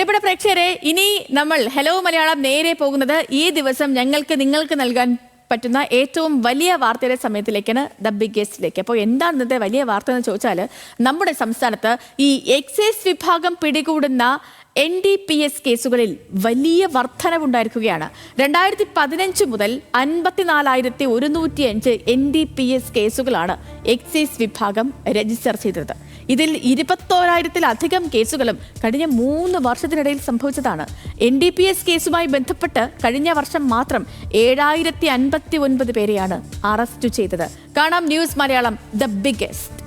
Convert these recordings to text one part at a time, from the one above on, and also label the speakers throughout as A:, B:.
A: പ്രിയപ്പെട്ട പ്രേക്ഷകരെ ഇനി നമ്മൾ ഹലോ മലയാളം നേരെ പോകുന്നത് ഈ ദിവസം ഞങ്ങൾക്ക് നിങ്ങൾക്ക് നൽകാൻ പറ്റുന്ന ഏറ്റവും വലിയ വാർത്തയുടെ സമയത്തിലേക്കാണ് ദ ബിഗ്ഗസ്റ്റിലേക്ക് അപ്പോൾ എന്താണ് ഇന്നത്തെ വലിയ വാർത്ത എന്ന് ചോദിച്ചാൽ നമ്മുടെ സംസ്ഥാനത്ത് ഈ എക്സൈസ് വിഭാഗം പിടികൂടുന്ന എൻ ഡി പി എസ് കേസുകളിൽ വലിയ വർധനവുണ്ടായിരിക്കുകയാണ് രണ്ടായിരത്തി പതിനഞ്ച് മുതൽ അൻപത്തിനാലായിരത്തി ഒരുന്നൂറ്റി അഞ്ച് എൻ ഡി പി എസ് കേസുകളാണ് എക്സൈസ് വിഭാഗം രജിസ്റ്റർ ചെയ്തത്. ഇതിൽ ഇരുപത്തോരായിരത്തിലധികം കേസുകളും കഴിഞ്ഞ മൂന്ന് വർഷത്തിനിടയിൽ സംഭവിച്ചതാണ്. എൻ ഡി പി എസ് കേസുമായി ബന്ധപ്പെട്ട് കഴിഞ്ഞ വർഷം മാത്രം ഏഴായിരത്തി അൻപത്തി ഒൻപത് പേരെയാണ് അറസ്റ്റ് ചെയ്തത്. കാണാം news Malayalam the biggest.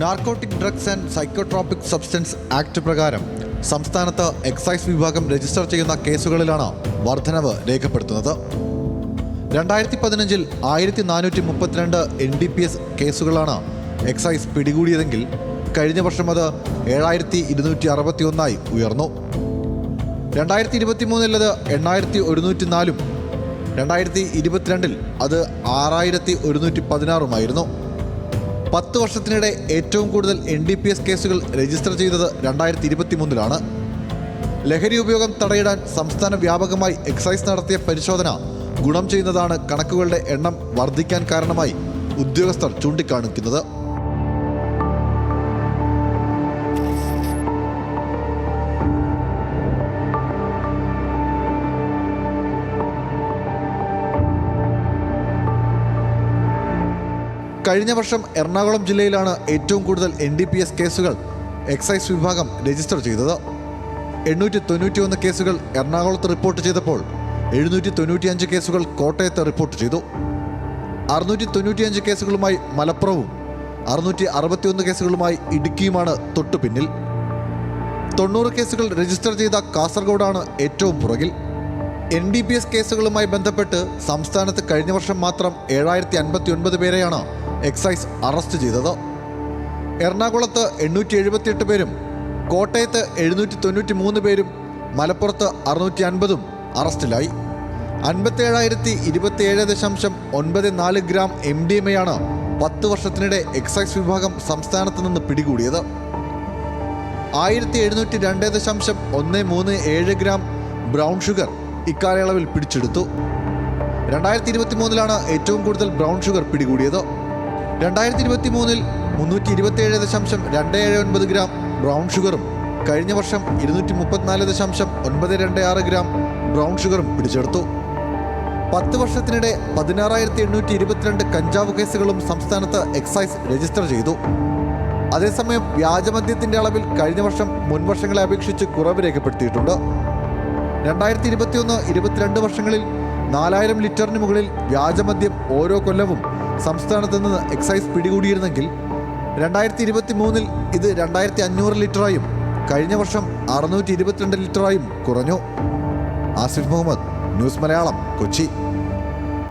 B: Narcotic drugs and psychotropic substance act പ്രകാരം സംസ്ഥാനത്ത് എക്സൈസ് വിഭാഗം രജിസ്റ്റർ ചെയ്യുന്ന കേസുകളിലാണ് വർധനവ് രേഖപ്പെടുത്തുന്നത്. രണ്ടായിരത്തി പതിനഞ്ചിൽ ആയിരത്തി നാനൂറ്റി മുപ്പത്തിരണ്ട് എൻ ഡി പി എസ് കേസുകളാണ് എക്സൈസ് പിടികൂടിയതെങ്കിൽ കഴിഞ്ഞ വർഷം അത് ഏഴായിരത്തി ഇരുന്നൂറ്റി അറുപത്തി ഒന്നായി ഉയർന്നു. രണ്ടായിരത്തി ഇരുപത്തി മൂന്നിലത് എണ്ണായിരത്തി ഒരുന്നൂറ്റി നാലും രണ്ടായിരത്തി ഇരുപത്തിരണ്ടിൽ അത് ആറായിരത്തി ഒരുന്നൂറ്റി പതിനാറുമായിരുന്നു പത്ത് വർഷത്തിനിടെ ഏറ്റവും കൂടുതൽ എൻ ഡി പി എസ് കേസുകൾ രജിസ്റ്റർ ചെയ്തത് രണ്ടായിരത്തി ഇരുപത്തി മൂന്നിലാണ് ലഹരി ഉപയോഗം തടയിടാൻ സംസ്ഥാന വ്യാപകമായി എക്സൈസ് നടത്തിയ പരിശോധന ഗുണം ചെയ്യുന്നതാണ് കണക്കുകളുടെ എണ്ണം വർദ്ധിക്കാൻ കാരണമായി ഉദ്യോഗസ്ഥർ ചൂണ്ടിക്കാണിക്കുന്നത്. കഴിഞ്ഞ വർഷം എറണാകുളം ജില്ലയിലാണ് ഏറ്റവും കൂടുതൽ എൻ ഡി പി എസ് കേസുകൾ എക്സൈസ് വിഭാഗം രജിസ്റ്റർ ചെയ്തത്. എണ്ണൂറ്റി തൊണ്ണൂറ്റിയൊന്ന് കേസുകൾ എറണാകുളത്ത് റിപ്പോർട്ട് ചെയ്തപ്പോൾ എഴുന്നൂറ്റി തൊണ്ണൂറ്റിയഞ്ച് കേസുകൾ കോട്ടയത്ത് റിപ്പോർട്ട് ചെയ്തു. അറുന്നൂറ്റി തൊണ്ണൂറ്റിയഞ്ച് കേസുകളുമായി മലപ്പുറവും അറുന്നൂറ്റി അറുപത്തിയൊന്ന് കേസുകളുമായി ഇടുക്കിയുമാണ് തൊട്ടു പിന്നിൽ. തൊണ്ണൂറ് കേസുകൾ രജിസ്റ്റർ ചെയ്ത കാസർഗോഡാണ് ഏറ്റവും പുറകിൽ. എൻ ഡി പി എസ് കേസുകളുമായി ബന്ധപ്പെട്ട് സംസ്ഥാനത്ത് കഴിഞ്ഞ വർഷം മാത്രം ഏഴായിരത്തി അൻപത്തി ഒൻപത് പേരെയാണ് എക്സൈസ് അറസ്റ്റ് ചെയ്തത്. എറണാകുളത്ത് എണ്ണൂറ്റി എഴുപത്തിയെട്ട് പേരും കോട്ടയത്ത് എഴുന്നൂറ്റി തൊണ്ണൂറ്റി മൂന്ന് പേരും മലപ്പുറത്ത് അറുന്നൂറ്റി അൻപതും അറസ്റ്റിലായി. അൻപത്തേഴായിരത്തി ഇരുപത്തിയേഴ് ദശാംശം ഒൻപത് നാല് ഗ്രാം എം ഡി എം എയാണ് പത്ത് വർഷത്തിനിടെ എക്സൈസ് വിഭാഗം സംസ്ഥാനത്ത് നിന്ന് പിടികൂടിയത്. ആയിരത്തി എഴുന്നൂറ്റി രണ്ട് ദശാംശം ഒന്ന് മൂന്ന് ഏഴ് ഗ്രാം ബ്രൗൺ ഷുഗർ ഇക്കാലയളവിൽ പിടിച്ചെടുത്തു. രണ്ടായിരത്തി ഇരുപത്തി മൂന്നിലാണ് ഏറ്റവും കൂടുതൽ ബ്രൗൺ ഷുഗർ പിടികൂടിയത്. രണ്ടായിരത്തി ഇരുപത്തി മൂന്നിൽ മുന്നൂറ്റി ഇരുപത്തിയേഴ് ദശാംശം രണ്ട് ഏഴ് ഒൻപത് ഗ്രാം ബ്രൗൺ ഷുഗറും കഴിഞ്ഞ വർഷം ഇരുന്നൂറ്റി മുപ്പത്തിനാല് ദശാംശം ഒൻപത് രണ്ട് ആറ് ഗ്രാം ബ്രൗൺ ഷുഗറും പിടിച്ചെടുത്തു. പത്ത് വർഷത്തിനിടെ പതിനാറായിരത്തി എണ്ണൂറ്റി ഇരുപത്തിരണ്ട് കഞ്ചാവ് കേസുകളും സംസ്ഥാനത്ത് എക്സൈസ് രജിസ്റ്റർ ചെയ്തു. അതേസമയം വ്യാജമദ്യത്തിന്റെ അളവിൽ കഴിഞ്ഞ വർഷം മുൻവർഷങ്ങളെ അപേക്ഷിച്ച് കുറവ് രേഖപ്പെടുത്തിയിട്ടുണ്ട്. രണ്ടായിരത്തി ഇരുപത്തിയൊന്ന് ഇരുപത്തിരണ്ട് വർഷങ്ങളിൽ നാലായിരം ലിറ്ററിന് മുകളിൽ വ്യാജമദ്യം ഓരോ കൊല്ലവും സംസ്ഥാനത്ത് നിന്ന് എക്സൈസ് പിടികൂടിയിരുന്നെങ്കിൽ രണ്ടായിരത്തി ഇരുപത്തി മൂന്നിൽ ഇത് രണ്ടായിരത്തി അഞ്ഞൂറ് ലിറ്ററായും കഴിഞ്ഞ വർഷം അറുന്നൂറ്റി ഇരുപത്തിരണ്ട് ലിറ്ററായും കുറഞ്ഞു. ആസിഫ് മുഹമ്മദ് ന്യൂസ് മലയാളം കൊച്ചി.